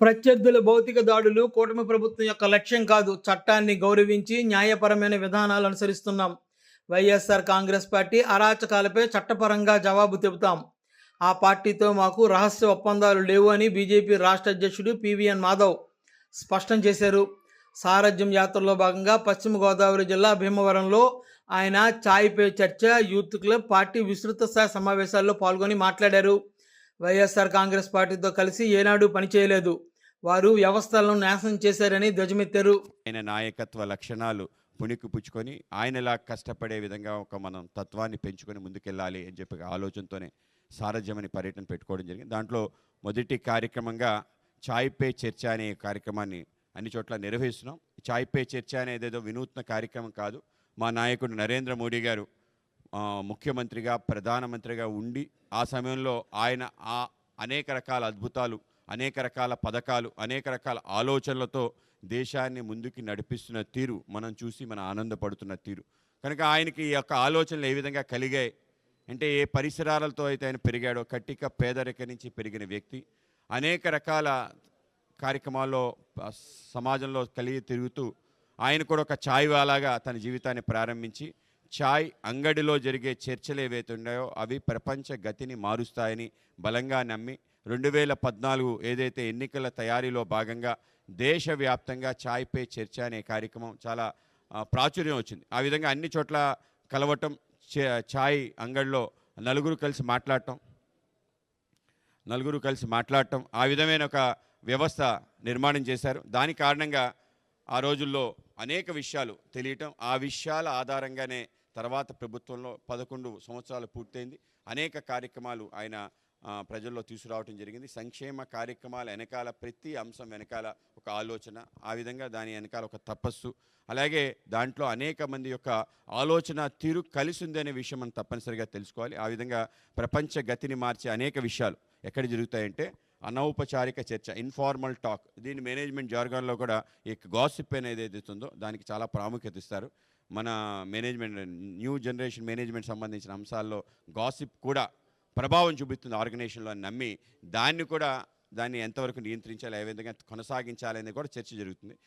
ప్రత్యర్థుల భౌతిక దాడులు కూటమి ప్రభుత్వం యొక్క లక్ష్యం కాదు చట్టాన్ని గౌరవించి న్యాయపరమైన విధానాలు అనుసరిస్తున్నాం. వైఎస్ఆర్ కాంగ్రెస్ పార్టీ అరాచకాలపై చట్టపరంగా జవాబు చెబుతాం ఆ పార్టీతో మాకు రహస్య ఒప్పందాలు లేవు అని బీజేపీ రాష్ట్ర అధ్యక్షుడు పివిఎన్ మాధవ్ స్పష్టం చేశారు. సారథ్యం యాత్రలో భాగంగా పశ్చిమ గోదావరి జిల్లా భీమవరంలో ఆయన Chai Pe Charcha youth club party విస్తృత స్థాయి సమావేశాల్లో పాల్గొని మాట్లాడారు. వైఎస్ఆర్ కాంగ్రెస్ పార్టీతో కలిసి ఏనాడు పనిచేయలేదు వారు వ్యవస్థలను నాశనం చేశారని ధ్వజమెత్తారు. ఆయన నాయకత్వ లక్షణాలు పుణికి పుచ్చుకొని ఆయనలా కష్టపడే విధంగా ఒక మనం తత్వాన్ని పెంచుకొని ముందుకెళ్ళాలి అని చెప్పి ఆలోచనతోనే సారథ్యమని పర్యటన పెట్టుకోవడం జరిగింది. దాంట్లో మొదటి కార్యక్రమంగా చాయ్ పే చర్చ అనే కార్యక్రమాన్ని అన్ని చోట్ల నిర్వహిస్తున్నాం. చాయ్ పే చర్చ అనేది ఏదో వినూత్న కార్యక్రమం కాదు. మా నాయకుడు నరేంద్ర మోడీ గారు ముఖ్యమంత్రిగా ప్రధానమంత్రిగా ఉండి ఆ సమయంలో ఆయన ఆ అనేక రకాల అద్భుతాలు అనేక రకాల పథకాలు అనేక రకాల ఆలోచనలతో దేశాన్ని ముందుకి నడిపిస్తున్న తీరు మనం చూసి మన ఆనందపడుతున్న తీరు. కనుక ఆయనకి ఈ యొక్క ఆలోచనలు ఏ విధంగా కలిగాయి? అంటే ఏ పరిసరాలతో అయితే ఆయన పెరిగాడో కట్టిక పేదరిక నుంచి పెరిగిన వ్యక్తి అనేక రకాల కార్యక్రమాల్లో సమాజంలో కలిగి తిరుగుతూ ఆయన కూడా ఒక ఛాయ్వాలాగా తన జీవితాన్ని ప్రారంభించి చాయ్ అంగడిలో జరిగే చర్చలు ఏవైతే ఉన్నాయో అవి ప్రపంచ గతిని మారుస్తాయని బలంగా నమ్మి రెండు వేల పద్నాలుగు ఏదైతే ఎన్నికల తయారీలో భాగంగా దేశవ్యాప్తంగా చాయ్ పే చర్చ అనే కార్యక్రమం చాలా ప్రాచుర్యం వచ్చింది. ఆ విధంగా అన్ని చోట్ల కలవటం చాయ్ అంగడిలో నలుగురు కలిసి మాట్లాడటం నలుగురు కలిసి మాట్లాడటం ఆ విధమైన ఒక వ్యవస్థ నిర్మాణం చేశారు. దాని కారణంగా ఆ రోజుల్లో అనేక విషయాలు తెలియటం ఆ విషయాల ఆధారంగానే తర్వాత ప్రభుత్వంలో పదకొండు సంవత్సరాలు పూర్తయింది. అనేక కార్యక్రమాలు ఆయన ప్రజల్లో తీసుకురావటం జరిగింది. సంక్షేమ కార్యక్రమాల వెనకాల ప్రతి అంశం వెనకాల ఒక ఆలోచన ఆ విధంగా దాని వెనకాల ఒక తపస్సు. అలాగే దాంట్లో అనేక మంది యొక్క ఆలోచన తీరు కలిసి ఉంది అనే విషయం మనం తప్పనిసరిగా తెలుసుకోవాలి. ఆ విధంగా ప్రపంచ గతిని మార్చే అనేక విషయాలు ఎక్కడ జరుగుతాయంటే అనౌపచారిక చర్చ ఇన్ఫార్మల్ టాక్ దీని మేనేజ్మెంట్ జార్గాన్లో కూడా ఈ గాసిప్ అనేది ఏదైతే ఉందో దానికి చాలా ప్రాముఖ్యత ఇస్తారు. మన మేనేజ్మెంట్ న్యూ జనరేషన్ మేనేజ్మెంట్ సంబంధించిన అంశాల్లో గాసిప్ కూడా ప్రభావం చూపిస్తుంది ఆర్గనైజేషన్లో అని నమ్మి దాన్ని కూడా దాన్ని ఎంతవరకు నియంత్రించాలి ఏ విధంగా కొనసాగించాలి అనేది కూడా చర్చ జరుగుతుంది.